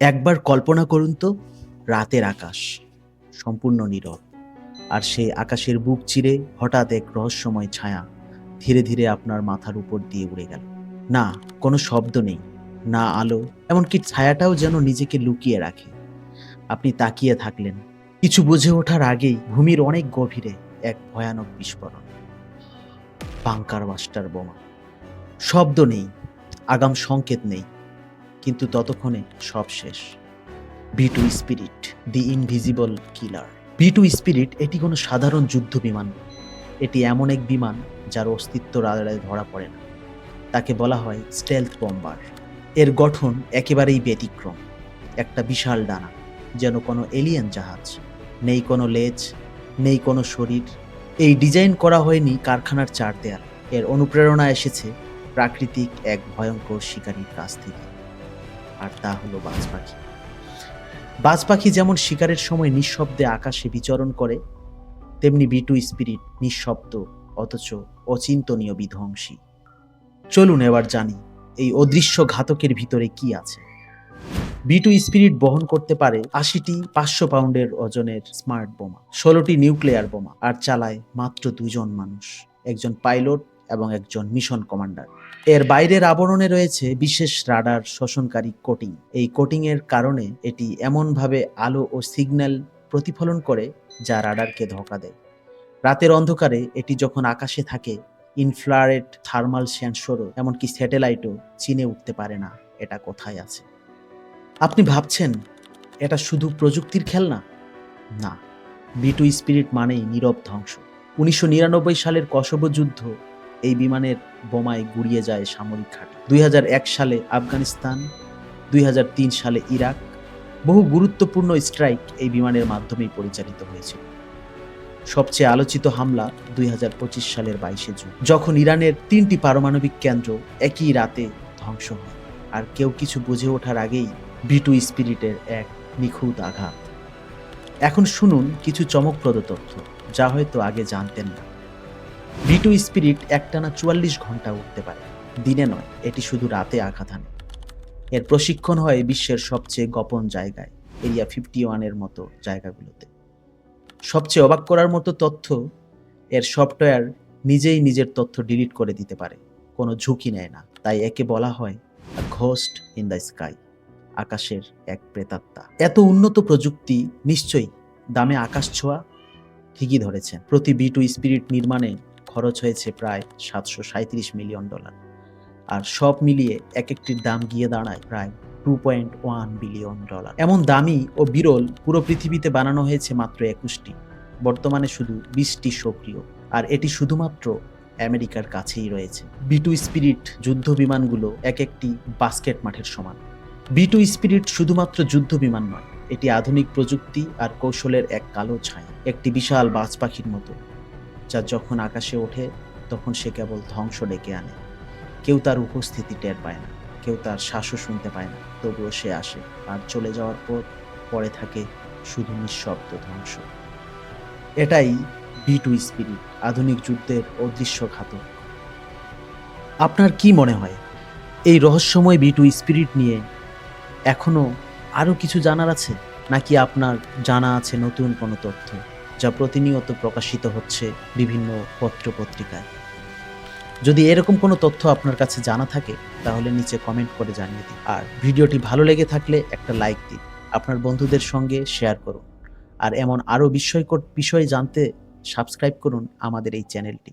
একবার কল্পনা করুন তো, রাতের আকাশ সম্পূর্ণ নীরব, আর সেই আকাশের বুক চিরে হঠাৎ এক রহস্যময় ছায়া ধীরে ধীরে আপনার মাথার উপর দিয়ে উড়ে গেল। না, কোনো শব্দ নেই, না আলো, এমনকি ছায়াটাও যেন নিজেকে লুকিয়ে রাখে। আপনি তাকিয়ে থাকলেন, কিছু বুঝে ওঠার আগেই ভূমির অনেক গভীরে এক ভয়ানক বিস্ফোরণ। বাংকার বাস্টার বোমা। শব্দ নেই, আগাম সংকেত নেই কিন্তু ততক্ষণে সব শেষ। B two Spirit the invisible killer B two Spirit এটি কোনো সাধারণ যুদ্ধ বিমান এটি এমন এক বিমান যার অস্তিত্ব রাডারে ধরা পড়ে না। তাকে বলা হয় স্টেলথ বম্বার এর গঠন একেবারেই ব্যতিক্রম। একটা বিশাল ডানা, যেন কোনো এলিয়েন জাহাজ। নেই কোনো লেজ, নেই কোনো শরীর। এই ডিজাইন করা হয়নি কারখানার চার দেয়াল। এর অনুপ্রেরণা এসেছে প্রাকৃতিক এক ভয়ঙ্কর শিকারীর কাছ থেকে। আর তা হলো বাজ পাখি। বাজ পাখি যেমন শিকারের সময় নিঃশব্দে আকাশে বিচরণ করে, তেমনি বিটু স্পিরিট নিঃশব্দ, অথচ অচিন্তনীয় বিধ্বংসী। চলুন এবার জানি, এই অদৃশ্য ঘাতকের ভিতরে কি আছে। বিটু স্পিরিট বহন করতে পারে আশিটি পাঁচশো পাউন্ডের ওজনের স্মার্ট বোমা, ষোলোটি নিউক্লিয়ার বোমা, আর চালায় মাত্র দুজন মানুষ, একজন পাইলট এবং একজন মিশন কমান্ডার এর বাইরের আবরণে রয়েছে বিশেষ রাডার শোষণকারী কোটিং এই কোটিং এর কারণে এটি এমনভাবে আলো ও সিগন্যাল প্রতিফলন করে যা রাডারকে ধোকা দেয়। রাতের অন্ধকারে এটি যখন আকাশে থাকে ইনফ্লারেড থার্মাল সেন্সরও এমনকি স্যাটেলাইটও চিনে উঠতে পারে না, এটা কোথায় আছে? আপনি ভাবছেন, এটা শুধু প্রযুক্তির খেলনা? না বিটু স্পিরিট মানেই নীরব ধ্বংস। উনিশশো নিরানব্বই সালের কসবো যুদ্ধ এই বিমানের বোমায় গুড়িয়ে যায় সামরিক ঘাঁটি। দুই সালে আফগানিস্তান, দুই হাজার তিন সালে ইরাক, বহু গুরুত্বপূর্ণ স্ট্রাইক এই বিমানের মাধ্যমেই পরিচালিত হয়েছিল। সবচেয়ে আলোচিত হামলা দুই হাজার পঁচিশ সালের বাইশে জুন, যখন ইরানের তিনটি পারমাণবিক কেন্দ্র একই রাতে ধ্বংস হয় আর কেউ কিছু বুঝে ওঠার আগেই বিটু স্পিরিটের এক নিখুঁত আঘাত। এখন শুনুন কিছু চমকপ্রদ তথ্য, যা হয়তো আগে জানতেন না। বিটু স্পিরিট একটানা চুয়াল্লিশ ঘণ্টা উঠতে পারে। দিনে নয়, এটি শুধু রাতে আঘাত হানে। এর প্রশিক্ষণ হয় বিশ্বের সবচেয়ে গোপন জায়গায়, এরিয়া ফিফটি ওয়ানের মতো জায়গাগুলোতে। সবচেয়ে অবাক করার মতো তথ্য এর সফটওয়্যার নিজেই নিজের তথ্য ডিলিট করে দিতে পারে। কোনো ঝুঁকি নেয় না, তাই একে বলা হয় ঘোস্ট ইন দ্য স্কাই আকাশের এক প্রেতাত্মা। এত উন্নত প্রযুক্তি নিশ্চয়ই দামে আকাশ ছোঁয়া ঠিকই ধরেছেন। প্রতি বি টু স্পিরিট নির্মাণে খরচ হয়েছে প্রায় সাতশো সাঁত্রিশ মিলিয়ন ডলার। আর সব মিলিয়ে এক একটির দাম গিয়ে দাঁড়ায় প্রায় two point one billion dollar. এমন দামি ও বিরল পুরো পৃথিবীতে বানানো হয়েছে মাত্র একুশটি। বর্তমানে শুধু বিশটি সক্রিয়। আর এটি শুধুমাত্র আমেরিকার কাছেই রয়েছে। বিটু স্পিরিট যুদ্ধ বিমানগুলো এক একটি বাস্কেট মাঠের সমান। বিটু স্পিরিট শুধুমাত্র যুদ্ধ বিমান নয়, এটি আধুনিক প্রযুক্তি আর কৌশলের এক কালো ছায়া। একটি বিশাল বাজ পাখির মতো। যা যখন আকাশে ওঠে, তখন সে কেবল ধ্বংস ডেকে আনে। কেউ তার উপস্থিতি টের পায় না, কেউ তার শ্বাসও শুনতে পায় না, তবুও সে আসে আর চলে যাওয়ার পর, পরে থাকে শুধু নিঃশব্দ ধ্বংস। এটাই বি টু স্পিরিট আধুনিক যুদ্ধের অদৃশ্য ঘাতক। আপনার কি মনে হয়? এই রহস্যময় বি টু স্পিরিট নিয়ে এখনও আরও কিছু জানার আছে? নাকি আপনার জানা আছে নতুন কোনো তথ্য? যা প্রতিনিয়ত প্রকাশিত হচ্ছে বিভিন্ন পত্র পত্রিকায় যদি এরকম কোনো তথ্য আপনার কাছে জানা থাকে, তাহলে নিচে কমেন্ট করে জানিয়ে দিন। আর ভিডিওটি ভালো লেগে থাকলে একটা লাইক দিন। আপনার বন্ধুদের সঙ্গে শেয়ার করুন। আর এমন আরও বিস্ময়কর বিষয় জানতে সাবস্ক্রাইব করুন আমাদের এই চ্যানেলটি